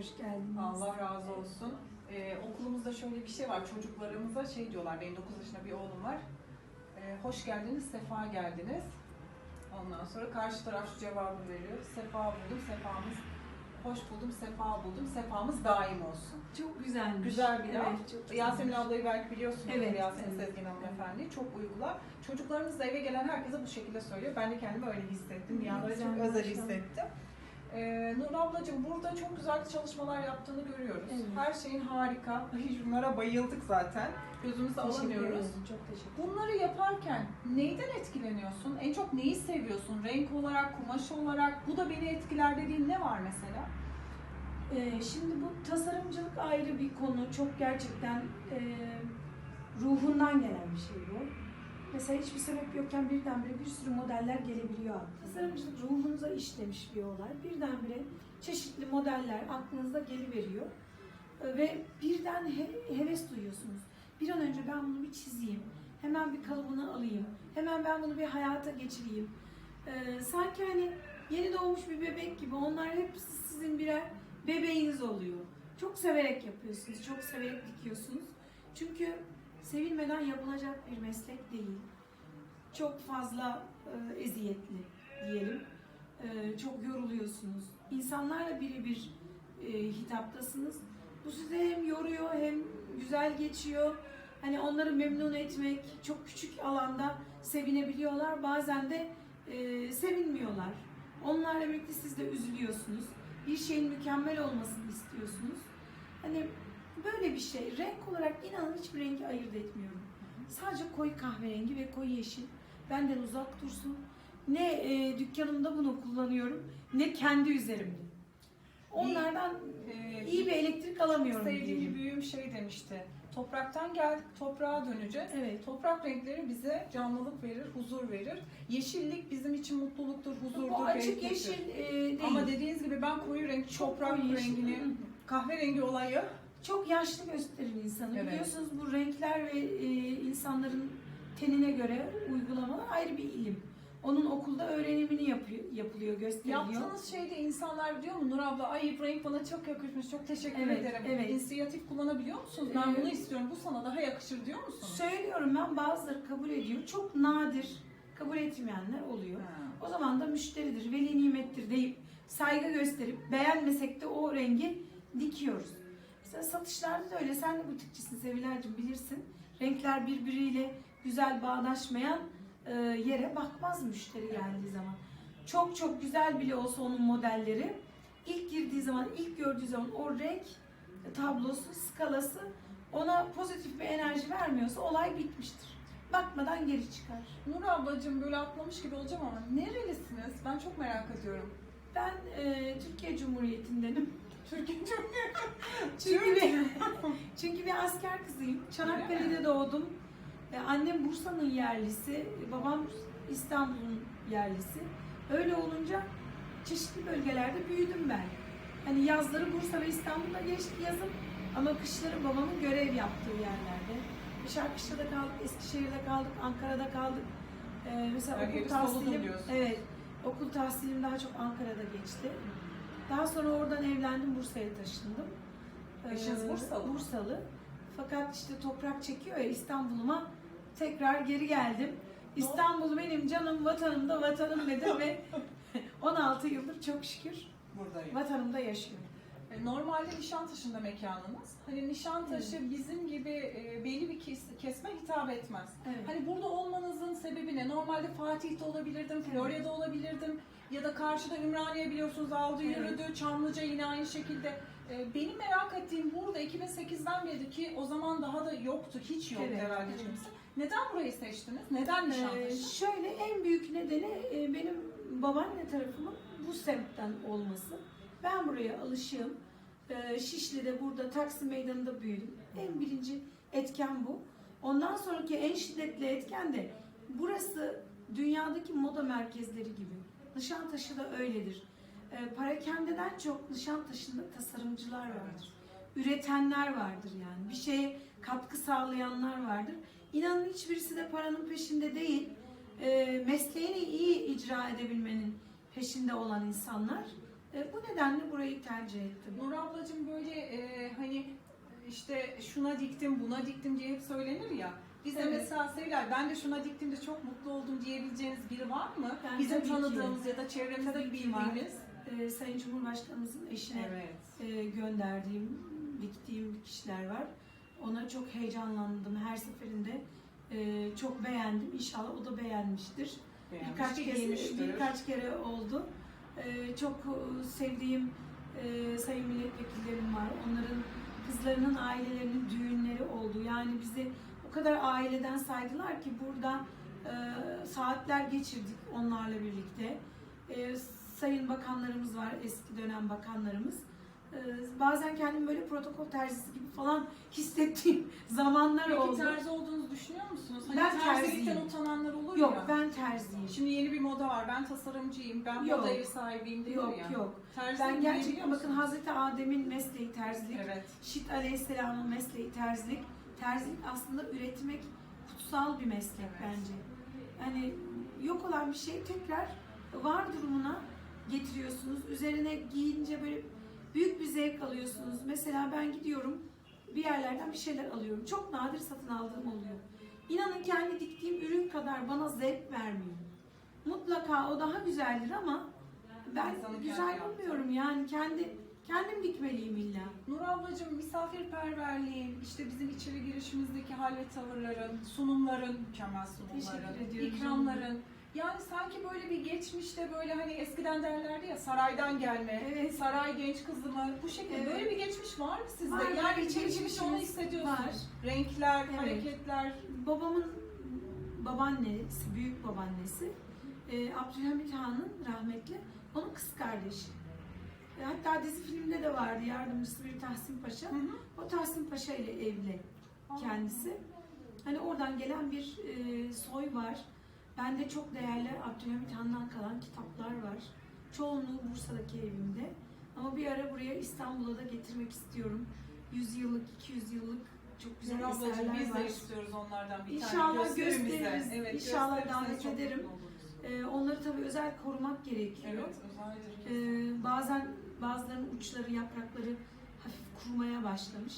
hoş geldiniz. Allah razı olsun. Ee, okulumuzda şöyle bir şey var. Çocuklarımıza şey diyorlar. Benim 9 yaşında bir oğlum var. Ee, hoş geldiniz, sefa geldiniz. Ondan sonra karşı taraf şu cevabı veriyor. Sefa buldum, sefamız hoş buldum, sefa buldum, sefamız daim olsun. Çok güzelmiş. Güzel bir laf. Evet, çok güzelmiş. Yasemin ablayı belki biliyorsunuz. Evet, Yasemin evet. Sezgin hanımefendi. Çok uygular. Çocuklarımız da eve gelen herkese bu şekilde söylüyor. Ben de kendimi öyle hissettim. Bir anda çok özel hissettim. Ee, Nur ablacığım burada çok güzel çalışmalar yaptığını görüyoruz. Evet. Her şeyin harika. Ay, Şunlara bayıldık zaten. Gözümüzü alamıyoruz. ederim, Çok teşekkür Bunları yaparken neyden etkileniyorsun? En çok neyi seviyorsun? Renk olarak, kumaş olarak? Bu da beni etkiler dediğin ne var mesela? Ee, şimdi bu tasarımcılık ayrı bir konu. Çok gerçekten e, ruhundan gelen bir şey bu. Mesela hiçbir sebep yokken birdenbire bir sürü modeller gelebiliyor. Tasarımcılık ruhunuza işlemiş bir olay. Birdenbire çeşitli modeller aklınıza geliveriyor. Ee, Ve birden he- heves duyuyorsunuz. Bir an önce ben bunu bir çizeyim. Hemen bir kalıbını alayım. Hemen ben bunu bir hayata geçireyim. Ee, sanki hani yeni doğmuş bir bebek gibi onlar hepsi sizin birer bebeğiniz oluyor. Çok severek yapıyorsunuz, çok severek dikiyorsunuz. Çünkü sevilmeden yapılacak bir meslek değil. Çok fazla e, eziyetli diyelim. E, çok yoruluyorsunuz. İnsanlarla birebir e, hitaptasınız. Bu sizi hem yoruyor hem güzel geçiyor. Hani onları memnun etmek, çok küçük alanda sevinebiliyorlar. Bazen de e, sevinmiyorlar. Onlarla birlikte siz de üzülüyorsunuz. Bir şeyin mükemmel olmasını istiyorsunuz. Hani böyle bir şey. Renk olarak inanın hiçbir rengi ayırt etmiyorum. Sadece koyu kahverengi ve koyu yeşil benden uzak dursun. Ne e, dükkanımda bunu kullanıyorum ne kendi üzerimde. Onlardan Ee, iyi bir elektrik alamıyorum Sevdiğim bir büyüğüm şey demişti. Topraktan geldik, toprağa döneceğiz. Evet. Toprak renkleri bize canlılık verir, huzur verir. Yeşillik bizim için mutluluktur, huzurdur, Bu açık renkliktir. yeşil e, değil. Ama dediğiniz gibi ben koyu renk, Çok toprak koyu yeşil. rengini, hı. kahverengi olayı çok yaşlı gösterir insanı. Evet. Biliyorsunuz bu renkler ve e, insanların tenine göre uygulamalar ayrı bir ilim. Onun okulda öğrenimini yapıyor, yapılıyor, gösteriliyor. Yaptığınız şeyde insanlar diyor mu Nur abla ay renk bana çok yakışmış çok teşekkür Evet, ederim. evet. İnisiyatif kullanabiliyor musunuz? Ben Ee, bunu istiyorum bu sana daha yakışır diyor musunuz? Söylüyorum ben bazıları kabul ediyor. Çok nadir kabul etmeyenler oluyor. Ha. O zaman da müşteridir, veli nimettir deyip saygı gösterip beğenmesek de o rengi dikiyoruz. Mesela satışlarda da öyle. Sen de butikçisin Sevilay'cığım bilirsin. Renkler birbiriyle güzel bağdaşmayan e, yere bakmaz müşteri geldiği zaman. Çok çok güzel bile olsa onun modelleri ilk girdiği zaman, ilk gördüğü zaman o renk tablosu, skalası ona pozitif bir enerji vermiyorsa olay bitmiştir. Bakmadan geri çıkar. Nur ablacığım böyle atlamış gibi olacağım ama nerelisiniz? Ben çok merak ediyorum. Ben e, Türkiye Cumhuriyeti'ndenim. Türkiye çok Çünkü bir, çünkü bir asker kızıyım. Çanakkale'de doğdum. Annem Bursa'nın yerlisi, babam İstanbul'un yerlisi. Öyle olunca çeşitli bölgelerde büyüdüm ben. Hani yazları Bursa ve İstanbul'da geçti yazım ama kışları babamın görev yaptığı yerlerde. Şarkışla'da kaldık, Eskişehir'de kaldık, Ankara'da kaldık. E, mesela Her okul tahsilim, evet, okul tahsilim daha çok Ankara'da geçti. Daha sonra oradan evlendim, Bursa'ya taşındım. Eşiniz Ee, Bursalı mı? Bursalı. Fakat işte toprak çekiyor ya İstanbul'uma tekrar geri geldim. İstanbul benim canım, vatanım da vatanım dedim ve 16 yıldır çok şükür buradayım. vatanımda yaşıyorum. E, Normalde Nişantaşı'nda mekanınız. Hani Nişantaşı bizim gibi e, belli bir kes- kesme hitap etmez. Evet. Hani burada olmanızın sebebi ne? Normalde Fatih'te olabilirdim, Florya'da olabilirdim ya da karşıda Ümraniye biliyorsunuz aldı Evet. yürüdü, Çamlıca yine aynı şekilde. E, benim merak ettiğim burada 2008'den beri ki o zaman daha da yoktu, hiç yoktu Evet, herhalde evet. kimse. Neden burayı seçtiniz? Neden Ee, Nişantaşı? şöyle en büyük nedeni e, benim babaanne tarafımın bu semtten olması. Ben buraya alışığım. Ee, Şişli'de burada Taksim Meydanı'nda büyüdüm. En birinci etken bu. Ondan sonraki en şiddetli etken de burası dünyadaki moda merkezleri gibi. Nişantaşı da öyledir. Ee, Parakendeden çok Nişantaşı'nda tasarımcılar vardır. Üretenler vardır yani. Bir şeye katkı sağlayanlar vardır. İnanın hiçbirisi de paranın peşinde değil. Ee, mesleğini iyi icra edebilmenin peşinde olan insanlar. E, bu nedenle burayı tercih ettim. Nur ablacığım böyle e, hani işte şuna diktim, buna diktim diye hep söylenir ya. Bize Evet. mesela Sevilay, ben de şuna diktim de çok mutlu oldum diyebileceğiniz biri var mı? Ben Bizim tabii ki. tanıdığımız ya da çevremizde bildiğimiz. E, Sayın Cumhurbaşkanımızın eşine Evet. e, gönderdiğim, diktiğim kişiler var. Ona çok heyecanlandım her seferinde. E, çok beğendim. İnşallah o da beğenmiştir. Birkaç Beğenmiş, kere birkaç kere oldu. E, çok e, sevdiğim e, sayın milletvekillerim var. Onların kızlarının ailelerinin düğünleri oldu. Yani bizi o kadar aileden saydılar ki burada e, saatler geçirdik onlarla birlikte. Sayın bakanlarımız var, eski dönem bakanlarımız. E, bazen kendimi böyle protokol terzisi gibi falan hissettiğim zamanlar Peki oldu. terzi olduğunuzu düşünüyor musunuz? Hani Ben terziyim. utananlar olur Yok ya. ben terziyim. Şimdi yeni bir moda var. Ben tasarımcıyım, ben Yok. moda ev sahibiyim diyor Yok ya. yok. Terzi Ben gerçekten bakın? Hazreti Adem'in mesleği terzilik. Evet. Şit Aleyhisselam'ın mesleği terzilik. Terzilik aslında üretmek kutsal bir meslek Evet. bence. Yani yok olan bir şeyi tekrar var durumuna getiriyorsunuz. Üzerine giyince böyle büyük bir zevk alıyorsunuz. Mesela ben gidiyorum bir yerlerden bir şeyler alıyorum. Çok nadir satın aldığım oluyor. İnanın kendi diktiğim ürün kadar bana zevk vermiyor. Mutlaka o daha güzeldir ama ben İnsanın kendi güzel bulmuyorum. Yani kendi kendim dikmeliyim illa. Nur ablacığım misafirperverliğin, işte bizim içeri girişimizdeki hal ve tavırların, sunumların, mükemmel sunumların, ikramların. Yani sanki böyle bir geçmişte böyle hani eskiden derlerdi ya saraydan gelme, Evet. saray genç kızı mı? Bu şekilde Evet. böyle bir geçmiş var mı sizde? Var, yani girişte onu hissediyorsunuz. var. Renkler, Evet. hareketler. Babamın babaannesi, büyük babaannesi e, Abdülhamit Han'ın rahmetli onun kız kardeşi. E, hatta dizi filmde de vardı yardımcısı bir Tahsin Paşa. Hı hı. O Tahsin Paşa ile evli kendisi. Hani oradan gelen bir e, soy var. Bende çok değerli Abdülhamit Han'dan kalan kitaplar var. Çoğunluğu Bursa'daki evimde. Ama bir ara buraya İstanbul'a da getirmek istiyorum. 100 yıllık, 200 yıllık çok güzel Nur eserler biz var. de istiyoruz onlardan bir İnşallah tane. Bize. gösteririz. Evet, İnşallah davet ederim. Ee, onları tabii özel korumak gerekiyor. Evet. Ee, bazen bazılarının uçları, yaprakları hafif kurumaya başlamış.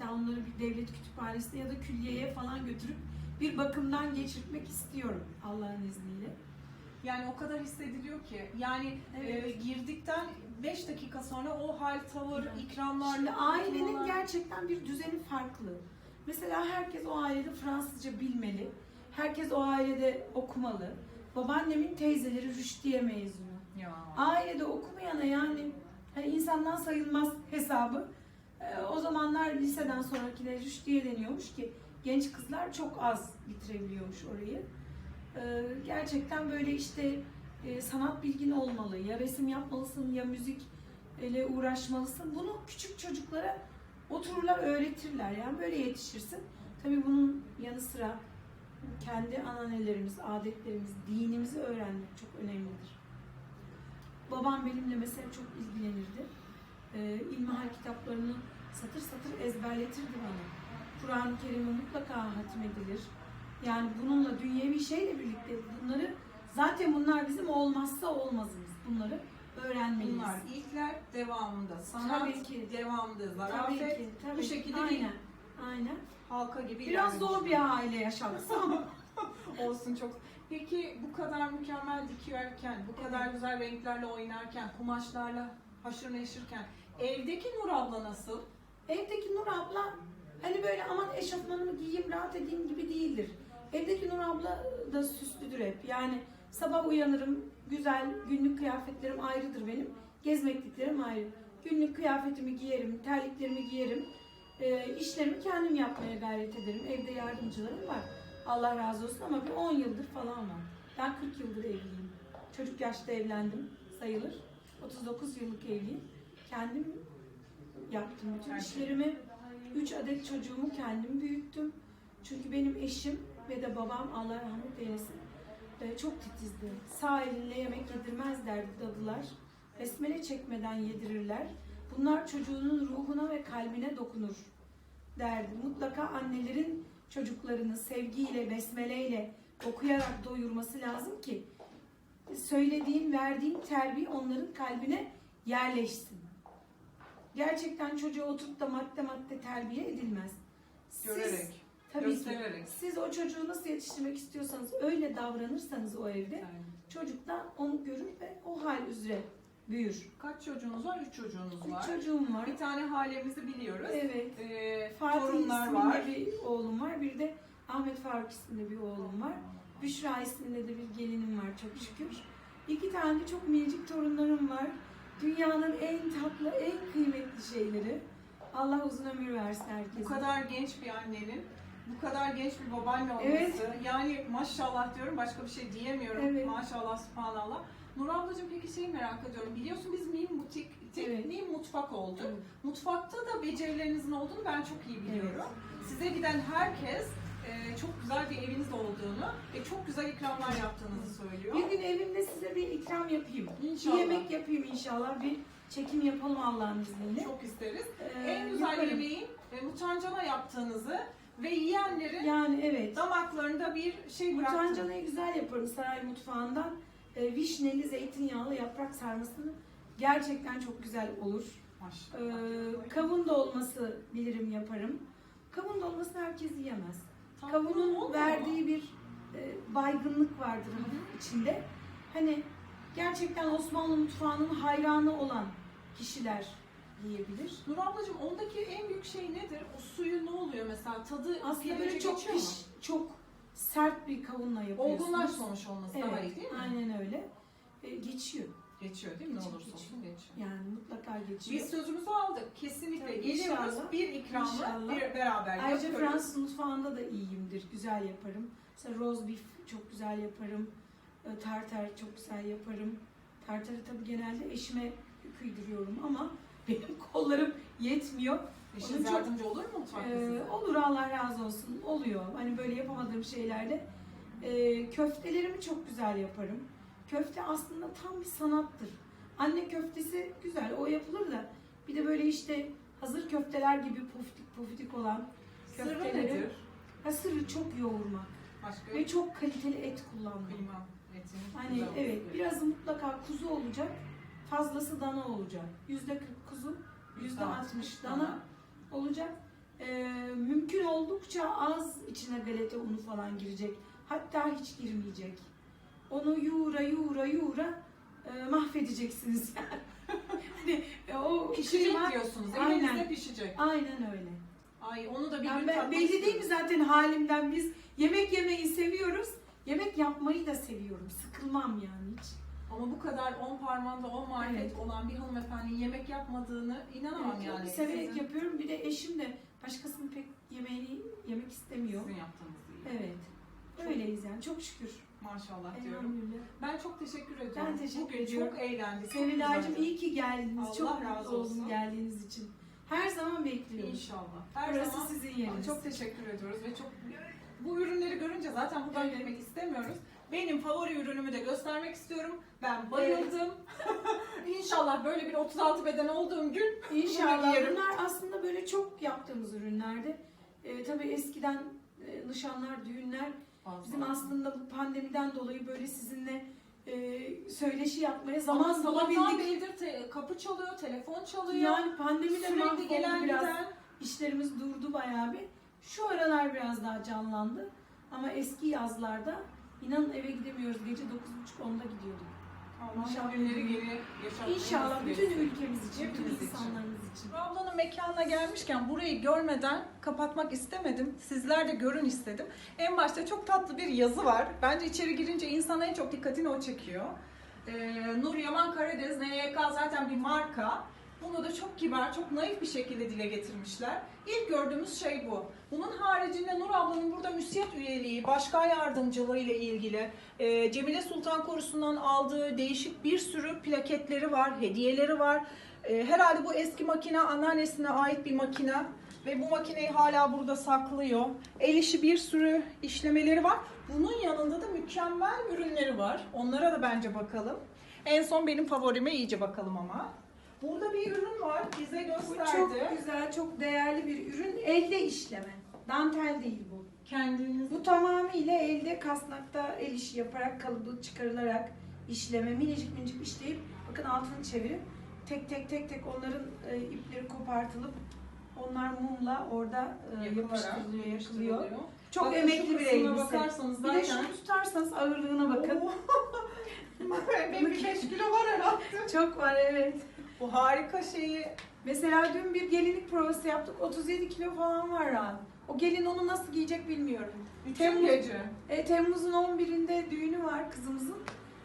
Daha onları bir devlet kütüphanesine ya da külliyeye falan götürüp bir bakımdan geçirtmek istiyorum Allah'ın izniyle. Yani o kadar hissediliyor ki. Yani Evet. e, girdikten 5 dakika sonra o hal, tavır, Evet. ikramlar, Şimdi ailenin oturmalar- gerçekten bir düzeni farklı. Mesela herkes o ailede Fransızca bilmeli. Herkes o ailede okumalı. Babaannemin teyzeleri Rüşdiye mezunu. Ya. Ailede okumayana yani hani insandan sayılmaz hesabı. Ee, o zamanlar liseden sonrakine Rüşdiye deniyormuş ki genç kızlar çok az bitirebiliyormuş orayı. Ee, gerçekten böyle işte e, sanat bilgin olmalı. Ya resim yapmalısın ya müzik ile uğraşmalısın. Bunu küçük çocuklara otururlar öğretirler. Yani böyle yetişirsin. Tabii bunun yanı sıra kendi ananelerimiz, adetlerimiz, dinimizi öğrenmek çok önemlidir. Babam benimle mesela çok ilgilenirdi. Ee, İlmihal kitaplarını satır satır ezberletirdi bana. Kur'an-ı Kerim'i mutlaka hatmedilir. Yani bununla dünyevi şeyle birlikte bunları zaten bunlar bizim olmazsa olmazımız. Bunları öğrenmeliyiz. Bunlar ilkler devamında. Sanat Tabii ki. devamında. tabii Zarafet ki, tabii bu ki. şekilde aynen. değil. Aynen. halka gibi Biraz zor bir aile yaşantısı ama olsun çok. Peki bu kadar mükemmel dikiyorken, bu kadar güzel renklerle oynarken, kumaşlarla haşır neşirken evdeki Nur abla nasıl? Evdeki Nur abla böyle aman eşofmanımı giyeyim rahat edeyim gibi değildir. Evdeki Nur abla da süslüdür hep. Yani sabah uyanırım güzel günlük kıyafetlerim ayrıdır benim. Gezmekliklerim ayrı. Günlük kıyafetimi giyerim, terliklerimi giyerim. E, işlerimi kendim yapmaya gayret ederim. Evde yardımcılarım var. Allah razı olsun ama bir 10 yıldır falan var. Ben 40 yıldır evliyim. Çocuk yaşta evlendim sayılır. 39 yıllık evliyim. Kendim yaptım bütün Gerçekten. işlerimi. 3 adet çocuğumu kendim büyüttüm. Çünkü benim eşim ve de babam Allah rahmet eylesin e, çok titizdi. Sağ elinle yemek yedirmez derdi dadılar. Besmele çekmeden yedirirler. Bunlar çocuğunun ruhuna ve kalbine dokunur derdi. Mutlaka annelerin çocuklarını sevgiyle, besmeleyle okuyarak doyurması lazım ki söylediğin, verdiğin terbiye onların kalbine yerleşsin. Gerçekten çocuğa oturup da madde madde terbiye edilmez. Siz, Görerek, tabii ki, göstererek. siz o çocuğu nasıl yetiştirmek istiyorsanız öyle davranırsanız o evde Yani çocuk da onu görür ve o hal üzere büyür. kaç çocuğunuz var? Üç çocuğunuz Bir var. çocuğum var. Bir tane halemizi biliyoruz. Evet. Ee, Fatih torunlar var. bir oğlum var. Bir de Ahmet Faruk isminde bir oğlum var. Büşra isminde de bir gelinim var çok şükür. İki tane de çok minicik torunlarım var. Dünyanın en tatlı, en kıymetli şeyleri. Allah uzun ömür versin herkese. Bu kadar genç bir annenin, bu kadar genç bir babaanne olması. Evet. Yani maşallah diyorum başka bir şey diyemiyorum. Evet. Maşallah subhanallah. Nur ablacığım peki şeyi merak ediyorum. Biliyorsun biz Mim Butik, tek Evet. Mutfak olduk. Evet. Mutfakta da becerilerinizin olduğunu ben çok iyi biliyorum. Size giden herkes e, çok güzel bir eviniz olduğunu ve çok güzel ikramlar yaptığınızı söylüyor. Bir gün evimde size bir ikram yapayım. İnşallah. Bir yemek yapayım inşallah. Bir çekim yapalım Allah'ın izniyle. Çok isteriz. Ee, en güzel yaparım. yemeğin e, mutancana yaptığınızı ve yiyenlerin Yani evet. damaklarında bir şey bıraktığınızı. Mutancanayı güzel yaparım saray mutfağından. E, vişneli, zeytinyağlı yaprak sarmasını gerçekten çok güzel olur. Maşallah. Ee, kavun dolması bilirim yaparım. Kavun dolmasını herkes yiyemez. Kavunun verdiği bir e, baygınlık vardır hı. içinde. Hani gerçekten Osmanlı mutfağının hayranı olan kişiler yiyebilir. Nur ablacığım ondaki en büyük şey nedir? O suyu ne oluyor mesela? Tadı Aslında böyle çok piş, çok sert bir kavunla yapıyorsunuz. Olgunlaşmamış olması daha iyi Evet, değil mi? aynen öyle. E, geçiyor. Geçiyor değil mi? Ne Geçiyor, olursa olsun geçiyor. Yani mutlaka geçiyor. Biz sözümüzü aldık. Kesinlikle Tabii, geliyoruz. inşallah. Bir ikramla İnşallah. bir beraber Ayrıca yapıyoruz. Fransız mutfağında da iyiyimdir. Güzel yaparım. Mesela roast beef çok güzel yaparım. E, Tartar çok güzel yaparım. Tartarı tabii genelde eşime kıydırıyorum ama benim kollarım yetmiyor. Eşiniz Onun çok- yardımcı olur mu mutfakta Ee, size? olur Allah razı olsun. Oluyor. Hani böyle yapamadığım şeylerde. Ee, köftelerimi çok güzel yaparım. Köfte aslında tam bir sanattır. Anne köftesi güzel. O yapılır da bir de böyle işte hazır köfteler gibi puftik puftik olan Sırrı köfteleri- nedir? ha, sırrı çok yoğurmak Başka ve çok kaliteli et kullanmak. bilmem. Etin Hani evet gerekiyor. biraz mutlaka kuzu olacak. Fazlası dana olacak. Yüzde 40 kuzu, yüzde 60 dana olacak. Ee, mümkün oldukça az içine galeta unu falan girecek. Hatta hiç girmeyecek. Onu yoğura yoğura yoğura e, mahvedeceksiniz hani e, o Pişecek kıyma- diyorsunuz. Aynen. Elinizde pişecek. Aynen öyle. Ay onu da bir Yani gün ben, tatmak belli değil mi istiyorum. zaten halimden biz yemek yemeyi seviyoruz. Yemek yapmayı da seviyorum. Sıkılmam yani hiç. Ama bu kadar on parmağında on marifet Evet. olan bir hanımefendinin yemek yapmadığını inanamam Evet, yani. Severek Sizin- yapıyorum. Bir de eşim de başkasının pek yemeğini yemek istemiyor. Sizin yaptığınız iyi. Evet. Öyleyiz yani. Çok şükür. Maşallah diyorum. Elhamdülillah. Ben çok teşekkür ediyorum. Ben teşekkür Bugün ediyorum. çok eğlendik. güzeldi. iyi ki geldiniz. Allah Çok razı olsun. oldum geldiğiniz için. Her zaman bekliyoruz. İnşallah. Her Burası zaman sizin yeriniz. çok teşekkür ediyoruz ve çok bu ürünleri görünce zaten buradan Evet. gitmek istemiyoruz. Benim favori ürünümü de göstermek istiyorum. Ben bayıldım. İnşallah böyle bir 36 beden olduğum gün İnşallah. Bunlar aslında böyle çok yaptığımız ürünlerdi. Ee, tabii eskiden e, nişanlar, düğünler bizim aslında bu pandemiden dolayı böyle sizinle e, söyleşi yapmaya zaman bulabildik. beridir te- kapı çalıyor, telefon çalıyor. Yani pandemide Sürekli mahvoldu gelen biraz. giden. İşlerimiz durdu bayağı bir. Şu aralar biraz daha canlandı. Ama eski yazlarda inanın eve gidemiyoruz. Gece 9.30-10'da gidiyorduk. Allah İnşallah. günleri geri yaşatmayı İnşallah bütün ülkemiz için, bütün insanlarımız için. Ablanın mekanına gelmişken burayı görmeden kapatmak istemedim. Sizler de görün istedim. En başta çok tatlı bir yazı var. Bence içeri girince insan en çok dikkatini o çekiyor. Ee, Nur Yaman Karadeniz, NYK zaten bir marka. Bunu da çok kibar, çok naif bir şekilde dile getirmişler. İlk gördüğümüz şey bu. Bunun haricinde Nur ablanın burada müsiyet üyeliği, başkan yardımcılığı ile ilgili e, Cemile Sultan Korusu'ndan aldığı değişik bir sürü plaketleri var, hediyeleri var. E, herhalde bu eski makine anneannesine ait bir makine ve bu makineyi hala burada saklıyor. El işi bir sürü işlemeleri var. Bunun yanında da mükemmel ürünleri var. Onlara da bence bakalım. En son benim favorime iyice bakalım ama. Burada bir ürün var. Bize Bu gösterdi. çok güzel, çok değerli bir ürün. Elde işleme. Dantel değil bu. Kendiniz Bu tamamıyla elde kasnakta el işi yaparak kalıbı çıkarılarak işleme minicik minicik işleyip bakın altını çevirip tek tek tek tek onların e, ipleri kopartılıp onlar mumla orada e, yapıştırılıyor, yakılıyor. Çok Bakın emekli bir kısmına elbise. bakarsanız Bir de zaten şunu tutarsanız ağırlığına bakın. Oo. Benim bir 5 kilo var herhalde. Çok var evet. Bu harika şeyi Mesela dün bir gelinlik provası yaptık. 37 kilo falan var rahat. O gelin onu nasıl giyecek bilmiyorum. bütün Temmuz- gece. E, Temmuz'un 11'inde düğünü var kızımızın.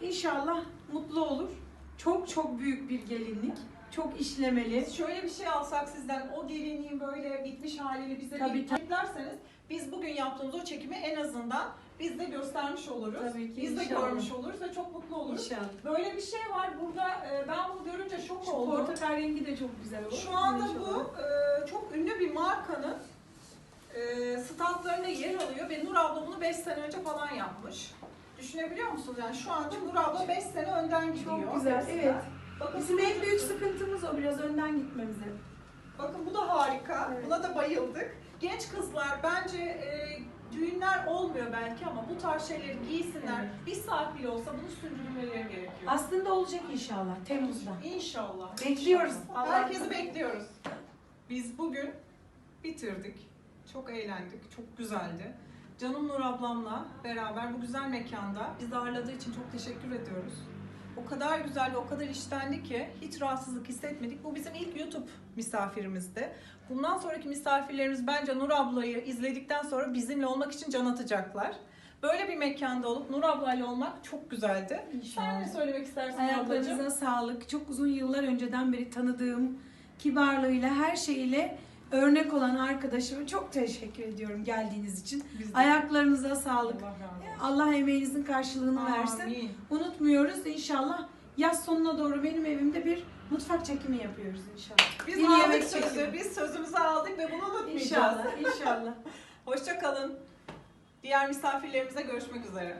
İnşallah mutlu olur. Çok çok büyük bir gelinlik. Çok işlemeli. Şöyle bir şey alsak sizden o gelinliğin böyle bitmiş haliyle bize Tabii, bir eklerseniz biz bugün yaptığımız o çekimi en azından biz de göstermiş oluruz. Tabii ki, Biz de inşallah. görmüş oluruz ve çok mutlu oluruz. İnşallah. Böyle bir şey var burada e, ben bunu görünce şok Şu oldum. portakal rengi de çok güzel olur. Şu anda bu e, çok ünlü bir markanın e, standlarında yer alıyor ve Nur abla bunu 5 sene önce falan yapmış. Düşünebiliyor musunuz? Yani şu anda Nur abla 5 sene önden gidiyor. Çok güzel, evet. Bakın Bizim en büyük sıkıntımız o biraz önden gitmemize. Bakın bu da harika. Evet. Buna da bayıldık. Genç kızlar bence e, düğünler olmuyor belki ama bu tarz şeyleri giysinler. Evet. Bir saat bile olsa bunu sürdürmeleri gerekiyor. Aslında olacak inşallah Temmuz'da. İnşallah. Bekliyoruz. İnşallah. Herkesi bekliyoruz. Biz bugün bitirdik. Çok eğlendik. Çok güzeldi. Canım Nur ablamla beraber bu güzel mekanda bizi ağırladığı için çok teşekkür ediyoruz. O kadar güzeldi, o kadar iştendi ki hiç rahatsızlık hissetmedik. Bu bizim ilk YouTube misafirimizdi. Bundan sonraki misafirlerimiz bence Nur ablayı izledikten sonra bizimle olmak için can atacaklar. Böyle bir mekanda olup Nur ablayla olmak çok güzeldi. Sen ne söylemek istersin ablacığım? Ayaklarınıza sağlık. Çok uzun yıllar önceden beri tanıdığım kibarlığıyla, her şeyiyle örnek olan arkadaşıma çok teşekkür ediyorum geldiğiniz için. Biz de- Ayaklarınıza sağlık. Allah. Allah emeğinizin karşılığını versin. Amin. Unutmuyoruz inşallah. Yaz sonuna doğru benim evimde bir mutfak çekimi yapıyoruz inşallah. Biz Bir aldık sözü, çekimi. biz sözümüzü aldık ve bunu unutmayacağız. İnşallah, inşallah. Hoşça kalın. Diğer misafirlerimize görüşmek üzere.